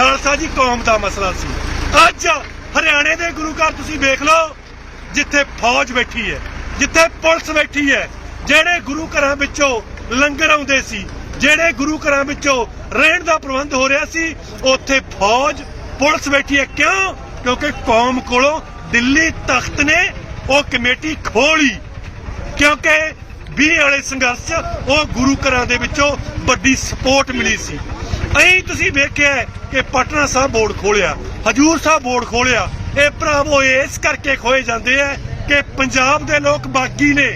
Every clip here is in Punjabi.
ਖਾਲਸਾ ਜੀ, ਕੌਮ ਦਾ ਮਸਲਾ ਸੀ। ਅੱਜ ਹਰਿਆਣੇ ਦੇ ਗੁਰੂ ਘਰ ਤੁਸੀਂ ਵੇਖ ਲਓ, ਜਿੱਥੇ ਫੌਜ ਬੈਠੀ ਹੈ, ਜਿੱਥੇ ਪੁਲਿਸ ਬੈਠੀ ਹੈ, ਜਿਹੜੇ ਗੁਰੂ ਘਰਾਂ ਵਿੱਚੋਂ ਲੰਗਰ ਆਉਂਦੇ ਸੀ, ਜਿਹੜੇ ਗੁਰੂ ਘਰਾਂ ਵਿੱਚੋਂ ਰਹਿਣ ਦਾ ਪ੍ਰਬੰਧ ਹੋ ਰਿਹਾ ਸੀ, ਉੱਥੇ ਫੌਜ, ਪੁਲਿਸ ਬੈਠੀ ਹੈ। ਕਿਉਂ? ਕਿਉਂਕਿ ਕੌਮ ਕੋਲੋਂ ਦਿੱਲੀ ਤਖਤ ਨੇ ਉਹ ਕਮੇਟੀ ਖੋਲੀ ਕਿਉਂਕਿ 20 ਵਾਲੇ ਸੰਘਰਸ਼, ਉਹ ਗੁਰੂ ਘਰਾਂ ਦੇ ਵਿੱਚੋਂ ਵੱਡੀ ਸਪੋਰਟ ਮਿਲੀ ਸੀ। ਐਂ ਤੁਸੀਂ ਵੇਖਿਆ ਕਿ ਪਟਨਾ ਸਾਹਿਬ ਬੋਰਡ ਖੋਲਿਆ, ਹਜੂਰ ਸਾਹਿਬ ਬੋਰਡ ਖੋਲਿਆ। ਇਹ ਭਰਾਵੋ, ਇਸ ਕਰਕੇ ਖੋਏ ਜਾਂਦੇ ਆ ਕਿ ਪੰਜਾਬ ਦੇ ਲੋਕ ਬਾਗੀ ਨੇ,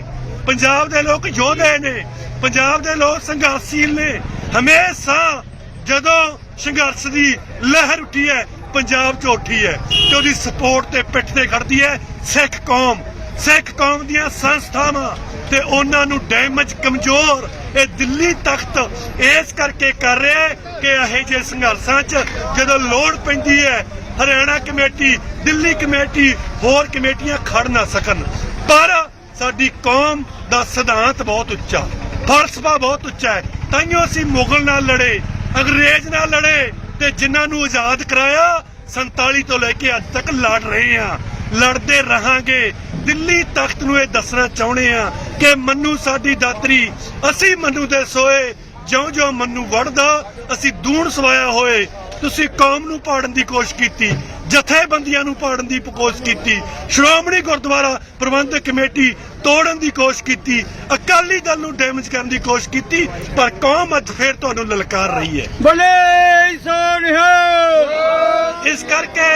ਪੰਜਾਬ ਦੇ ਲੋਕ ਯੋਧੇ ਨੇ, ਪੰਜਾਬ ਦੇ ਲੋਕ ਸੰਘਰਸ਼ੀਲ ਨੇ। ਹਮੇਸ਼ਾ ਜਦੋਂ ਸੰਘਰਸ਼ ਦੀ ਲਹਿਰ ਉੱਠੀ ਹੈ, ਪੰਜਾਬ 'ਚ ਉੱਠੀ ਹੈ ਤੇ ਉਹਦੀ ਸਪੋਰਟ ਤੇ ਪਿੱਠ ਤੇ ਖੜਦੀ ਹੈ ਸਿੱਖ ਕੌਮ। ਸਿੱਖ ਕੌਮ ਦੀਆਂ ਸੰਸਥਾਵਾਂ ਤੇ ਉਹਨਾਂ ਨੂੰ ਡੈਮੇਜ ਕਮਜ਼ੋਰ ਇਹ ਦਿੱਲੀ ਤਖਤ ਇਸ ਕਰਕੇ ਕਰ ਰਿਹਾ ਹੈ ਕਿ ਇਹ ਜਿਹੇ ਸੰਘਰਸ਼ਾਂ 'ਚ ਜਦੋਂ ਲੋੜ ਪੈਂਦੀ ਹੈ, ਹਰਿਆਣਾ ਕਮੇਟੀ, ਦਿੱਲੀ ਕਮੇਟੀ ਹੋਰ ਕਮੇਟੀਆਂ ਖੜ ਨਾ ਸਕਣ। ਪਰ ਸਾਡੀ ਕੌਮ ਦਾ ਸਿਧਾਂਤ ਬਹੁਤ ਉੱਚਾ, ਫਲਸਫਾ ਬਹੁਤ ਉੱਚਾ ਹੈ। ਤਾਈਓ ਅਸੀਂ ਮੁਗਲ ਨਾਲ ਲੜੇ, ਅੰਗਰੇਜ਼ ਨਾਲ ਲੜੇ ਤੇ ਜਿਨ੍ਹਾਂ ਨੂੰ ਆਜ਼ਾਦ ਕਰਾਇਆ 47 ਤੋਂ ਲੈ ਕੇ ਅੱਜ ਤੱਕ ਲੜ ਰਹੇ ਆ ਲੜਦੇ ਰਹਾਂਗੇ। ਦਿੱਲੀ ਤਖਤ ਨੂੰ ਇਹ ਦੱਸਣਾ ਚਾਹੁੰਦੇ ਆ ਕਿ ਮੰਨੂ ਸਾਡੀ ਦਾਤਰੀ ਅਸੀਂ ਮੰਨੂ ਦੇ ਸੋਏ ਜਿਉਂ-ਜਿਉਂ ਮੰਨੂ ਵੜਦਾ ਅਸੀਂ ਦੂਣ ਸਵਾਇਆ ਹੋਏ ਤੁਸੀਂ ਕੌਮ ਨੂੰ ਪਾੜਨ ਦੀ ਕੋਸ਼ਿਸ਼ ਕੀਤੀ ਜਥੇਬੰਦੀਆਂ ਨੂੰ ਪਾੜਨ ਦੀ ਕੋਸ਼ਿਸ਼ ਕੀਤੀ ਸ਼੍ਰੋਮਣੀ ਗੁਰਦੁਆਰਾ ਪ੍ਰਬੰਧਕ ਕਮੇਟੀ ਤੋੜਨ ਦੀ ਕੋਸ਼ਿਸ਼ ਕੀਤੀ ਅਕਾਲੀ ਦਲ ਨੂੰ ਡੈਮੇਜ ਕਰਨ ਦੀ ਕੋਸ਼ਿਸ਼ ਕੀਤੀ ਪਰ ਕੌਮ ਅੱਜ ਫੇਰ ਤੁਹਾਨੂੰ ਲਲਕਾਰ ਰਹੀ ਹੈ। ਬੋਲੇ ਸੋਨਿਹਾ ਇਸ ਕਰਕੇ